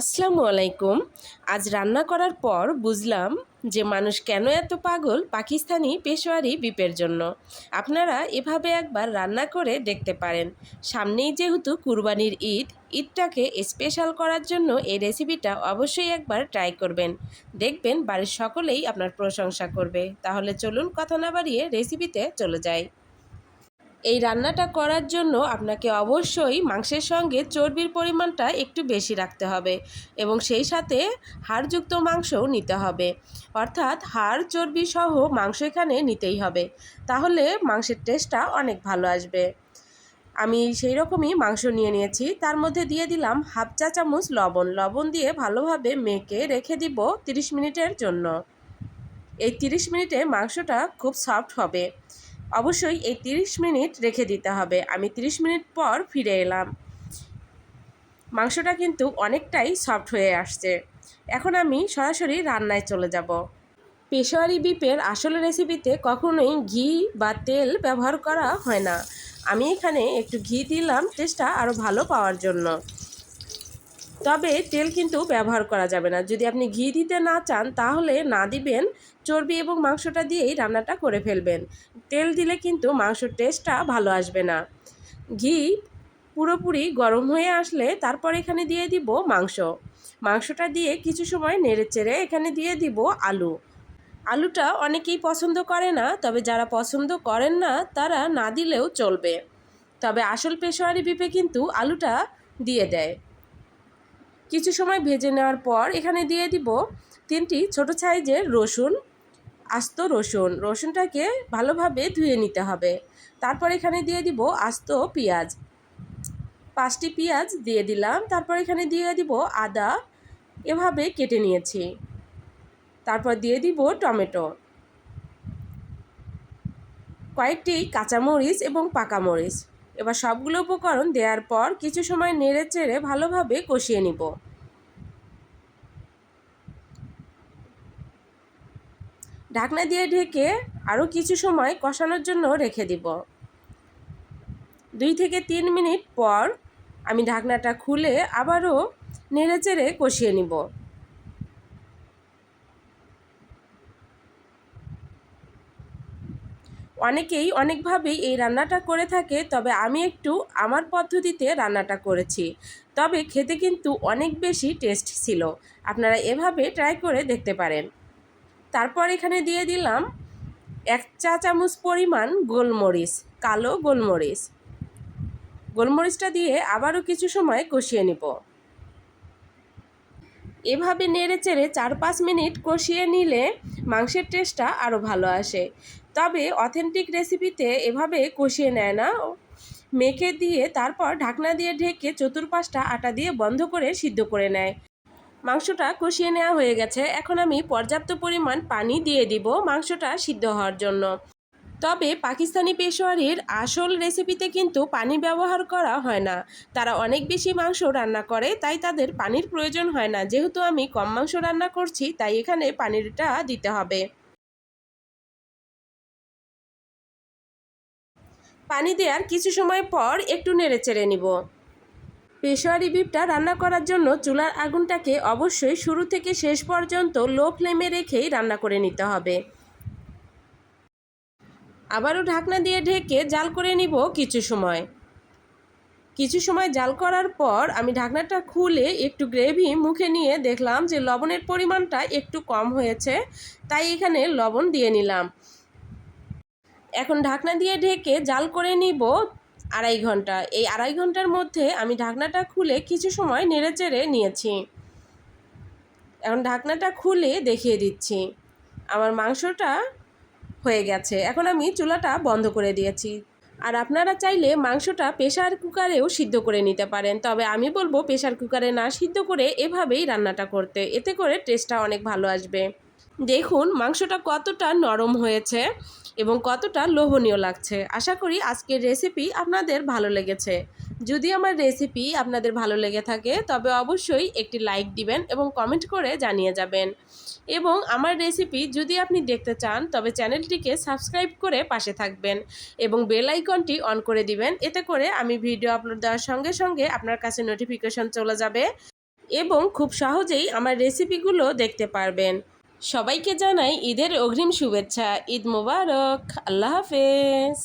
আসসালামু আলাইকুম। আজ রান্না করার পর বুঝলাম যে মানুষ কেন এত পাগল পাকিস্তানি পেশোয়ারি বিপের জন্য। আপনারা এভাবে একবার রান্না করে দেখতে পারেন। সামনেই যেহেতু কুরবানির ঈদ, ঈদটাকে স্পেশাল করার জন্য এই রেসিপিটা অবশ্যই একবার ট্রাই করবেন। দেখবেন বাড়ির সকলেই আপনার প্রশংসা করবে। তাহলে চলুন কথা না বাড়িয়ে রেসিপিতে চলে যাই। এই রান্নাটা করার জন্য আপনাকে অবশ্যই মাংসের সঙ্গে চর্বির পরিমাণটা একটু বেশি রাখতে হবে এবং সেই সাথে হাড়যুক্ত মাংসও নিতে হবে। অর্থাৎ হাড়, চর্বি সহ মাংস এখানে নিতেই হবে। তাহলে মাংসের টেস্টটা অনেক ভালো আসবে। আমি সেই রকমই মাংস নিয়ে নিয়েছি। তার মধ্যে দিয়ে দিলাম হাফ চা চামচ লবণ। লবণ দিয়ে ভালোভাবে মেখে রেখে দিব 30 মিনিটের জন্য। এই 30 মিনিটে মাংসটা খুব সফট হবে। অবশ্যই এই 30 মিনিট রেখে দিতে হবে। আমি 30 মিনিট পর ফিরে এলাম। মাংসটা কিন্তু অনেকটাই সফট হয়ে আসছে। এখন আমি সরাসরি রান্নায় চলে যাব। পেশোয়ারি বিপের আসল রেসিপিতে কখনোই ঘি বা তেল ব্যবহার করা হয় না। আমি এখানে একটু ঘি দিলাম, টেস্টটা আরও ভালো পাওয়ার জন্য। তবে তেল কিন্তু ব্যবহার করা যাবে না। যদি আপনি ঘি দিতে না চান, তাহলে না দিবেন। চর্বি এবং মাংসটা দিয়েই রান্নাটা করে ফেলবেন। তেল দিলে কিন্তু মাংসর টেস্টটা ভালো আসবে না। ঘি পুরোপুরি গরম হয়ে আসলে তারপর এখানে দিয়ে দিব মাংস। মাংসটা দিয়ে কিছু সময় নেড়ে চেড়ে এখানে দিয়ে দিব আলু। আলুটা অনেকেই পছন্দ করে না, তবে যারা পছন্দ করেন না, তারা না দিলেও চলবে। তবে আসল পেশোয়ারি বিপে কিন্তু আলুটা দিয়ে দেয়। কিছু সময় ভেজে নেওয়ার পর এখানে দিয়ে দিব তিনটি ছোট সাইজের রসুন, আস্ত রসুন। রসুনটাকে ভালোভাবে ধুয়ে নিতে হবে। তারপর এখানে দিয়ে দিব আস্ত পেঁয়াজ। পাঁচটি পেঁয়াজ দিয়ে দিলাম। তারপর এখানে দিয়ে দিব আদা। এভাবে কেটে নিয়েছি। তারপর দিয়ে দিব টমেটো। কয়েকটি কাঁচামরিচ এবং পাকা মরিচ। এবার সবগুলো উপকরণ দেওয়ার পর কিছু সময় নেড়ে চেড়ে ভালোভাবে কষিয়ে নিব। ঢাকনা দিয়ে ঢেকে আরও কিছু সময় কষানোর জন্য রেখে দিব। দুই থেকে তিন মিনিট পর আমি ঢাকনাটা খুলে আবারও নেড়ে চেড়ে কষিয়ে নিব। অনেকেই অনেকভাবেই এই রান্নাটা করে থাকে, তবে আমি একটু আমার পদ্ধতিতে রান্নাটা করেছি। তবে খেতে কিন্তু অনেক বেশি টেস্ট ছিল। আপনারা এভাবে ট্রাই করে দেখতে পারেন। তারপর এখানে দিয়ে দিলাম এক চা চামচ পরিমাণ গোলমরিচ, কালো গোলমরিচ। গোলমরিচটা দিয়ে আবারও কিছু সময় কষিয়ে নিব। এভাবে নেড়ে চেড়ে চার পাঁচ মিনিট কষিয়ে নিলে মাংসের টেস্টটা আরও ভালো আসে। তবে অথেন্টিক রেসিপিতে এভাবে কষিয়ে নেয় না। মেখে দিয়ে তারপর ঢাকনা দিয়ে ঢেকে চতুর্পাশটা আটা দিয়ে বন্ধ করে সিদ্ধ করে নেয়। মাংসটা কষিয়ে নেওয়া হয়ে গেছে। এখন আমি পর্যাপ্ত পরিমাণ পানি দিয়ে দিব মাংসটা সিদ্ধ হওয়ার জন্য। তবে পাকিস্তানি পেশোয়ারির আসল রেসিপিতে কিন্তু পানি ব্যবহার করা হয় না। তারা অনেক বেশি মাংস রান্না করে, তাই তাদের পানির প্রয়োজন হয় না। যেহেতু আমি কম মাংস রান্না করছি, তাই এখানে পানিরটা দিতে হবে। পানি দেওয়ার কিছু সময় পর একটু নেড়ে চেড়ে নিব। পেশোয়ারি বিপটা রান্না করার জন্য চুলার আগুনটাকে অবশ্যই শুরু থেকে শেষ পর্যন্ত লো ফ্লেমে রেখেই রান্না করে নিতে হবে। আবারও ঢাকনা দিয়ে ঢেকে জাল করে নিব কিছু সময়। কিছু সময় জাল করার পর আমি ঢাকনাটা খুলে একটু গ্রেভি মুখে নিয়ে দেখলাম যে লবণের পরিমাণটা একটু কম হয়েছে, তাই এখানে লবণ দিয়ে নিলাম। এখন ঢাকনা দিয়ে ঢেকে জাল করে নিব আড়াই ঘণ্টা। এই আড়াই ঘণ্টার মধ্যে আমি ঢাকনাটা খুলে কিছু সময় নেড়ে চেড়ে নিয়েছি। এখন ঢাকনাটা খুলে দেখিয়ে দিচ্ছি। আমার মাংসটা হয়ে গেছে। এখন আমি চুলাটা বন্ধ করে দিয়েছি। আর আপনারা চাইলে মাংসটা প্রেশার কুকারেও সিদ্ধ করে নিতে পারেন। তবে আমি বলব প্রেশার কুকারে না সিদ্ধ করে এভাবেই রান্নাটা করতে। এতে করে টেস্টটা অনেক ভালো আসবে। দেখুন, মাংসটা কতটা নরম হয়েছে এবং কতটা লোভনীয় লাগছে। আশা করি আজকের রেসিপি আপনাদের ভালো লেগেছে। যদি আমার রেসিপি আপনাদের ভালো লেগে থাকে, তবে অবশ্যই একটি লাইক দিবেন এবং কমেন্ট করে জানিয়ে যাবেন। এবং আমার রেসিপি যদি আপনি দেখতে চান, তবে চ্যানেলটিকে সাবস্ক্রাইব করে পাশে থাকবেন এবং বেল আইকনটি অন করে দিবেন। এতে করে আমি ভিডিও আপলোড দেওয়ার সঙ্গে সঙ্গে আপনার কাছে নোটিফিকেশন চলে যাবে এবং খুব সহজেই আমার রেসিপিগুলো দেখতে পারবেন। সবাইকে জানাই ঈদের অগ্রিম শুভেচ্ছা। ঈদ মোবারক। আল্লাহ হাফেজ।